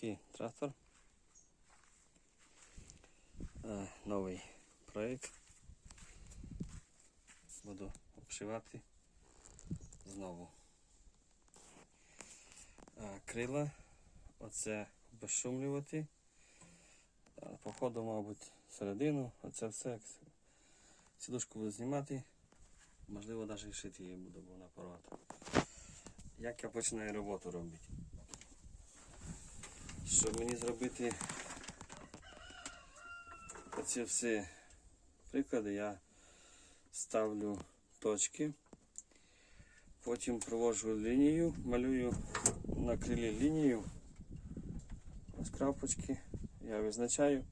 такий трактор. Е, Новий проєкт. Буду обшивати знову. Е, Крила. Оце безшумлювати. Е, Походу, мабуть, середину. Оце все. Сідушку буду знімати. Можливо, навіть шити її буду, бо вона порвата. Як я починаю роботу робити? Щоб мені зробити оці всі приклади, я ставлю точки, потім проводжу лінію, малюю на крилі лінію. Ось крапочки. Я визначаю,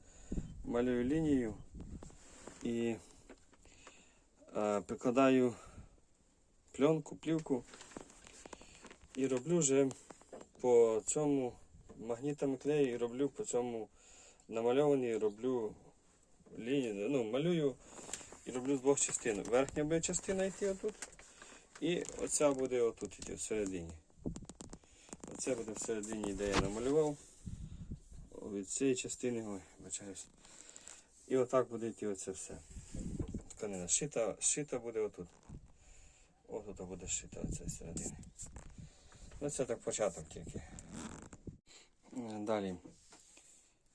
малюю лінію і е, прикладаю пленку, плівку і роблю вже по цьому магнітами клею і роблю по цьому намальовані, роблю лінію, ну, малюю і роблю з двох частин. Верхня буде частина йти отут. І оця буде отут йти всередині. Оце буде всередині, де я намалював. Від цієї частини, ой, бачаюсь. І отак буде йти оце все. Тканина. Шита, шита буде отут. Отут буде шита оце всередині. Ну це так початок тільки. Далі.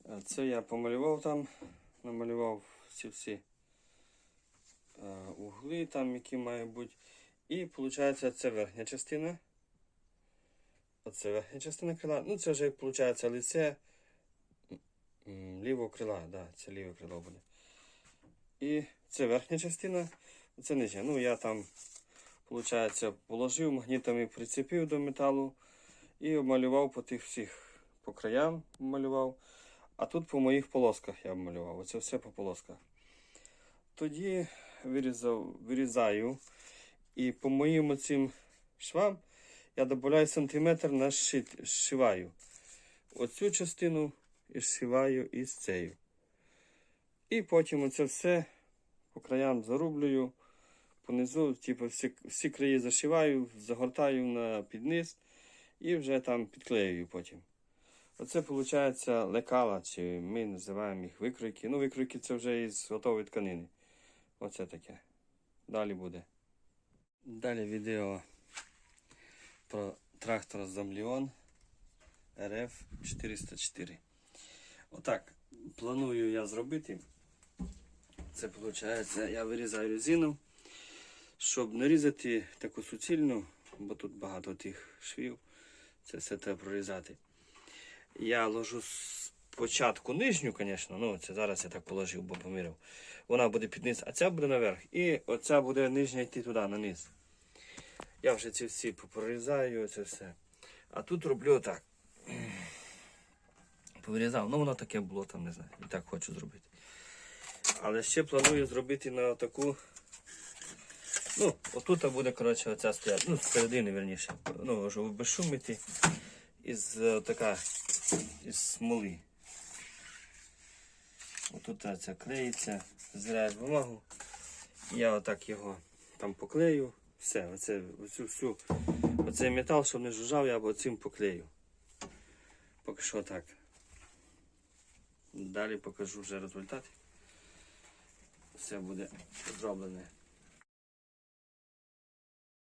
Е, Це я помалював там, намалював ці всі е, угли, там, які мають бути. І виходить, це верхня частина. Оце верхня частина крила. Ну, це вже виходить лице лівого крила, да, це ліве крило буде. І це верхня частина, це нижня. Ну, я там, виходить, положив, магнітами прицепив до металу і обмалював по тих всіх по краям малював. А тут по моїх полосках я обмалював. Оце все по полосках. Тоді вирізав, вирізаю і по моїм цим швам я додаю сантиметр на шит, зшиваю. Оцю частину і зшиваю із цією. І потім оце все по краям зарублюю, понизу, типу, всі, всі краї зашиваю, загортаю на підниз і вже там підклеюю потім. Оце виходить лекала, чи ми називаємо їх викройки. Ну, викройки це вже із готової тканини. Оце таке. Далі буде. Далі відео про трактор Замліон РФ 404. Отак. Планую я зробити. Це виходить, я вирізаю резину, щоб нарізати таку суцільну, бо тут багато тих швів. Це все треба прорізати. Я ложу спочатку нижню, звісно, ну це зараз я так положив, бо поміряв. Вона буде під низ, а ця буде наверх. І оця буде нижня йти туди, на низ. Я вже ці всі прорізаю, це все. А тут роблю отак. Повирізав, ну воно таке було там, не знаю. І так хочу зробити. Але ще планую зробити на таку. Ну, отут буде, коротше, оця стояти. Ну, з середини, верніше. Ну, щоб безшумити. Із е, така із смоли. Отут ця клеїться, зряєш бумагу. Я отак його там поклею. Все, оце, оцю всю, оцей метал, щоб не жужжав, я цим поклею. Поки що так. Далі покажу вже результат. Все буде зроблене.